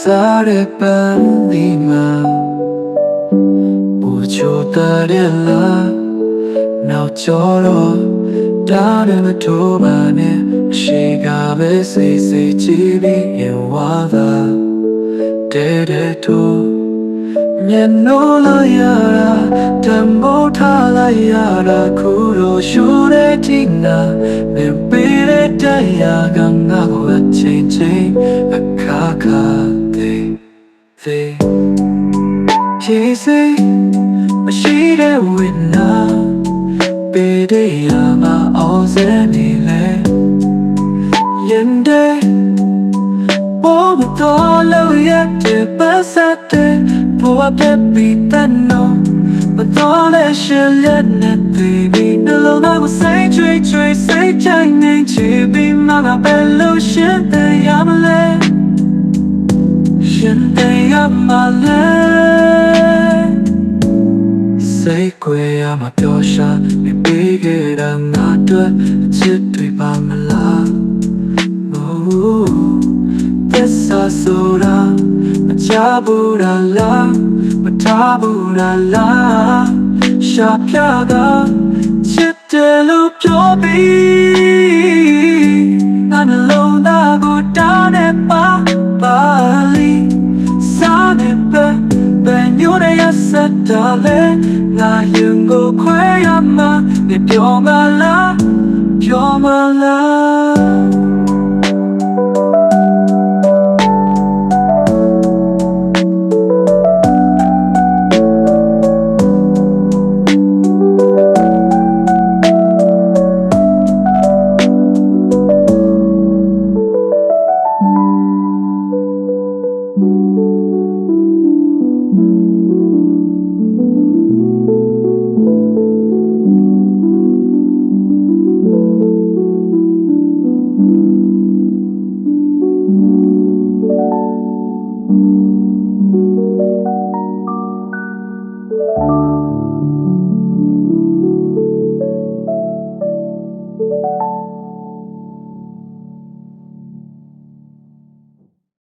စားတဲ့ပန်းဒီမှာဘူချိုတဲ့လားနောက်ကျော်တော့တားတယ်မထိုးပါနဲ့ရှိကပဲစိတ်စိ တ်ကြည့်ပြီးရင်ဝါသာတဲ့တဲ့ထိုးမျက်နှာလာရတာတမိုး ထားလိုက်ရတာခုလိုရှူတဲ့တိနာမင်းပေးတဲ့တရားကငါ့ကိုအချိန်ချင်းအခါခါသေးသေးဖြစ်စေမရှိတဲ့ဝိနာပေးတဲ့ရမှာအောင်စဲနေလေရင်တဲ့ဘောမတော်လို့ရတဲ့ပတ်သက်တဲ့ဘဝပြပြီးတဲ့နော်မတော်တဲ့ရှင်လက်နဲ့ baby နှလုံးသားကိုစိတ်ချွေချွေစိတ်ချိုင်နေချပြီးမှငါပဲလို့ရှင်တဲ့ရမလဲရှင်တဲ့ရမလဲစိတ်ကွယ်ရမှာပျော်ရှာနေပေးခဲ့တာငါအတွက်အချစ်တွေပါမလား ma cha bu da la, ma ta bu da la, sha pya da, chit de lu pyo bi, na na lo na go da ne pa pa li, sa ne pe, pe nyu de ya sa da le, na yung go kwe ya ma, ne pyo ma la, pyo ma la.